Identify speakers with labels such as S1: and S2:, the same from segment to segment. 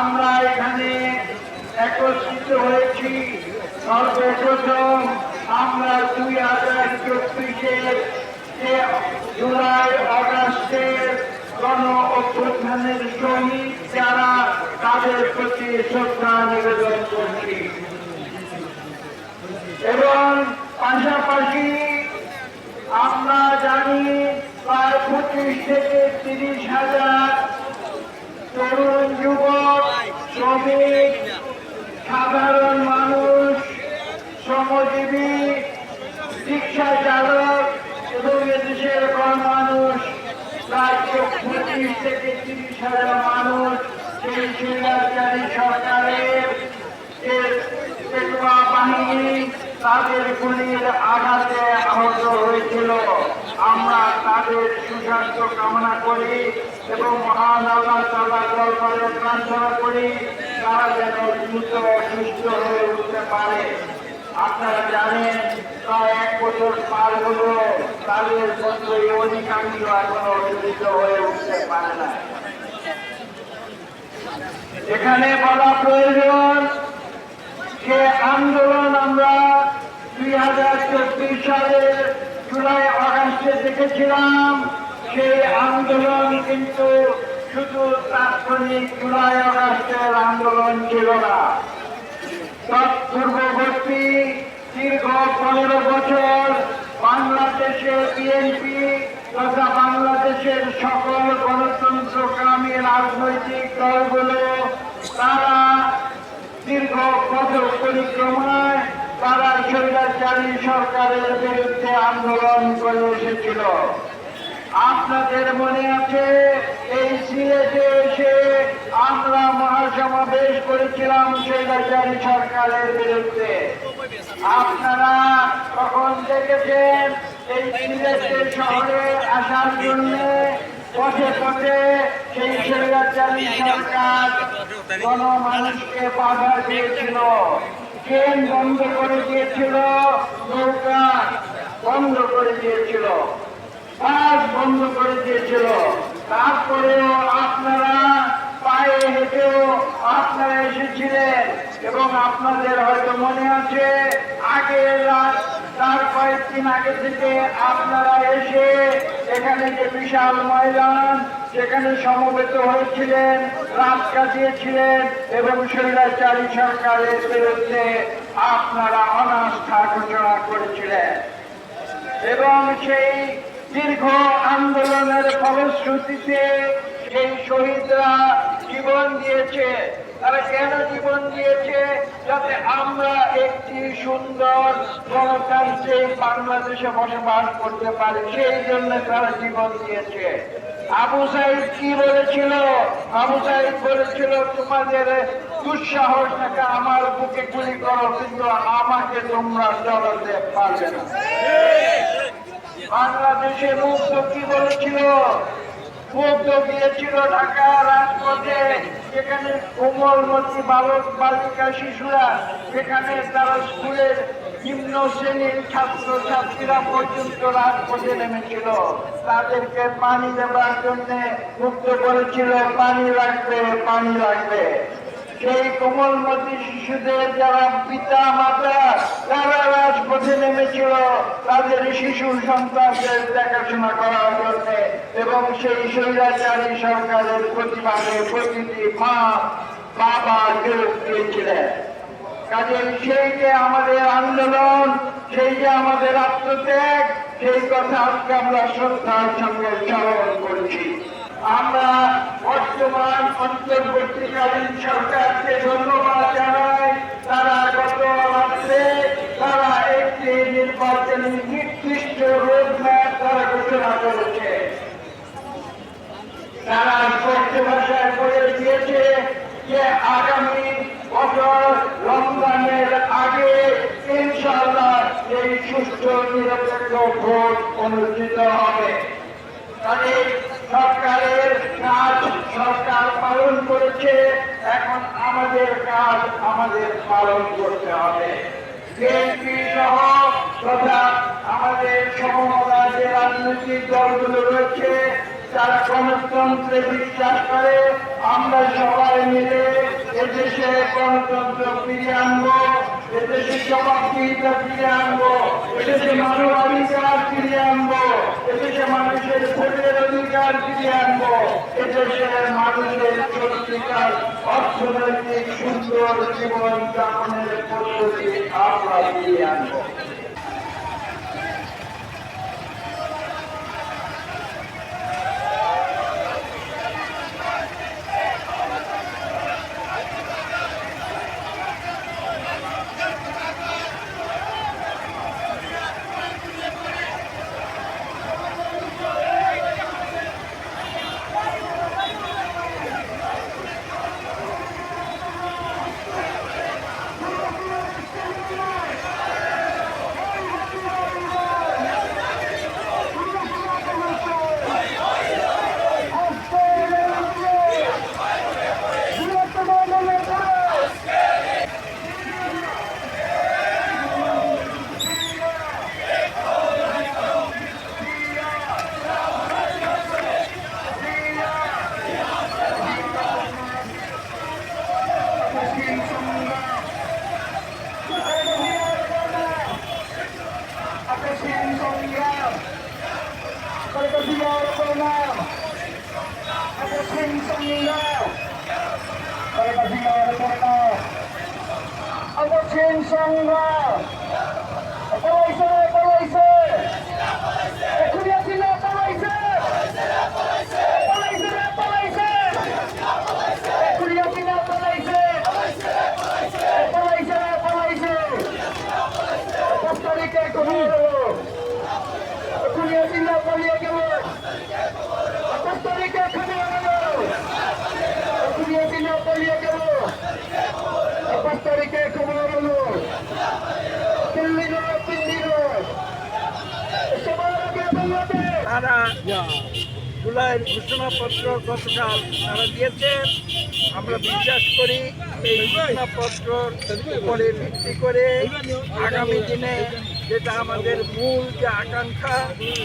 S1: এখানে একত্রিত হয়েছি। সর্বপ্রথম আমরা দুই হাজার চব্বিশের জুলাই আগস্টের গণ অভ্যুত্থানের শহীদ যারা তাদের প্রতি শ্রদ্ধা নিবেদন করছি। এবং পাশাপাশি আমরা জানি প্রায় পঁচিশ থেকে তিরিশ হাজার তরুণ যুবক শ্রমিক সাধারণ মানুষ, শ্রমজীবী রিক্সা চালক এবং এদেশের মানুষ প্রায় পঁচিশ থেকে তিরিশ হাজার মানুষ সেই স্বৈরাচারী সরকারের বাহিনী তাদের গুলির আঘাতে আহত হয়েছিল। আমরা তাদের সুস্বাস্থ্য কামনা করি। এবং মহান আল্লাহ তাল্লাহ দরবারে প্রার্থনা করি, তারা যেন দ্রুত সুস্থ হয়ে উঠতে পারে। আপনারা জানেন, প্রায় এক বছর পার হলো, তাদের মধ্যে অধিকাংশ এখনও সুস্থ হয়ে উঠতে পারে না। এখানে বলা প্রয়োজন যে আন্দোলন আমরা দুই হাজার চব্বিশ সালের জুলাই আগস্টে দেখেছিলাম। সেই আন্দোলন কিন্তু শুধু তাৎক্ষণিক জুলাই আগস্টের আন্দোলন ছিল না। তৎপূর্ববর্তী দীর্ঘ পনেরো বছর বাংলাদেশে বিএনপি তথা বাংলাদেশের সকল গণতন্ত্রকামী রাজনৈতিক দলগুলো, তারা দীর্ঘ পথ পরিক্রমায় তারা স্বৈরাচারী সরকারের বিরুদ্ধে আন্দোলন করে এসেছিল। আপনাদের মনে আছে, এই সিলেটে এসে আমরা মহাসমাবেশ করেছিলাম স্বৈরাচারী সরকারের বিরুদ্ধে। আপনারা তখন দেখেছেন, এই সিলেটের শহরে আসার জন্য পথে পথে সেই স্বৈরাচারী সরকার গণমানুষকে বাধা দিয়েছিল। ট্রেন বন্ধ করে দিয়েছিল, নৌকা বন্ধ করে দিয়েছিল। বাস বন্ধ করে দিয়েছিল। তারপরেও আপনারা পায়ে হেঁটেও আপনারা এসেছিলেন এবং আপনাদের হয়তো মনে আছে আগে রাত, তার কয়েকদিন আগে থেকে আপনারা এসে এখানে যে বিশাল ময়দান সেখানে সমবেত হয়েছিলেন, রাত কাটিয়েছিলেন এবং স্বৈরাচারী সরকারের বিরুদ্ধে আপনারা অনাস্থা ঘোষণা করেছিলেন। এবং সেই দীর্ঘ আন্দোলনের ফলশ্রুতিতে সেই শহীদরা জীবন দিয়েছে। তারা কেন জীবন দিয়েছে? যাতে আমরা একটি সুন্দর গণতান্ত্রিক বাংলাদেশে বসবাস করতে পারি, সেই জন্য তারা জীবন দিয়েছে। আবু সাইদ কি বলেছিল? আবু সাইদ বলেছিল, তোমাদের দুঃসাহস থাকে আমার বুকে গুলি করো, কিন্তু আমাকে তোমরা চলাতে পারবে না। বাংলাদেশের মুক্ত কি বলেছিল? মুক্ত দিয়েছিল ঢাকা রাজপথে, যেখানে কোমলমতি বালক বালিকা শিশুরা, যেখানে তারা স্কুলের নিম্ন শ্রেণির ছাত্র ছাত্রীরা পর্যন্ত রাজপথে নেমেছিল। তাদেরকে পানি দেবার জন্য মুক্ত করেছিল। পানি লাগবে পানি লাগবে। সেই কোমলমতি শিশুদের যারা পিতা, মাতা তারা রাজপথে নেমেছিল, তাদের শিশু সন্তানদের দেখাশোনা করার জন্য এবং সেই স্বৈরাচারী সরকারের প্রতিবাদে প্রতিটি মা, বাবা যোগ দিয়েছিলেন। কাজে সেই যে আমাদের আন্দোলন, সেই যে আমাদের আত্মত্যাগ, সেই কথা আজকে আমরা শ্রদ্ধার সঙ্গে স্মরণ করছি। আমরা বর্তমান অন্তর্বর্তীকালীন সরকারকে ধন্যবাদ জানাই। তারা গত রাত্রে তারা একটি নির্বাচনী নির্দিষ্ট রোডম্যাপ তারা ঘোষণা করেছে। তারা স্পষ্ট ভাষায় বলে দিয়েছে যে আগামী বছর রমজানের আগে ইনশাল্লাহ এই সুস্থ নিরপেক্ষ ভোট অনুষ্ঠিত হবে। তাহলে সরকারের কাজ সরকার পালন করেছে। এখন আমাদের কাজ আমাদের পালন করতে হবে। বিএনপি সহ তথা আমাদের সমমনা যে রাজনৈতিক দলগুলো রয়েছে যারা গণতন্ত্রে বিশ্বাস করে। আমরা সবাই মিলে
S2: এদেশে গণতন্ত্র ফিরিয়ে জবাবদিহিতা ফিরিয়ে আনব এদেশে মানবাধিকার ফিরিয়ে আনব এদেশে মানুষের ভোটের অধিকার ফিরিয়ে আনব এদেশের অর্থনৈতিক সুন্দর জীবন যাপনের পদ্ধতি আমরা ফিরিয়ে আনব আপেক্ষিক সংগ্রাম।
S1: তারা জুলাইয়ের ঘোষণাপত্র গতকাল তারা দিয়েছেন। আমরা বিশ্বাস করি এই ঘোষণাপত্রর উপরে ভিত্তি করে আগামী দিনে যেটা আমাদের মূল যে আকাঙ্ক্ষা,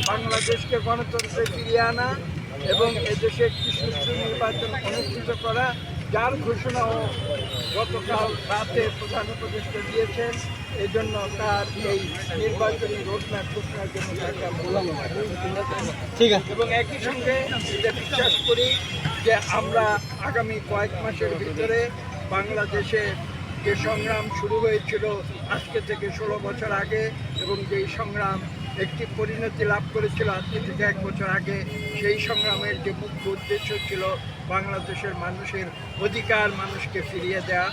S1: বাংলাদেশকে গণতন্ত্রে ফিরিয়ে আনা এবং এদেশে সুষ্ঠু নির্বাচন অনুষ্ঠিত করা যার ঘোষণাও গতকাল রাতে প্রধান উপদেষ্টা দিয়েছেন এজন্য তার এই নির্বাচনী রোডম্যাপ ঘোষণার জন্য তাকে
S3: ঠিক আছে।
S1: এবং একই সঙ্গে এটা বিশ্বাস করি যে আমরা আগামী কয়েক মাসের ভিতরে বাংলাদেশে যে সংগ্রাম শুরু হয়েছিল আজকে থেকে ষোলো বছর আগে এবং যেই সংগ্রাম একটি পরিণতি লাভ করেছিল আজকে থেকে এক বছর আগে। সেই সংগ্রামের যে মুখ্য উদ্দেশ্য ছিল বাংলাদেশের মানুষের অধিকার মানুষকে ফিরিয়ে দেওয়া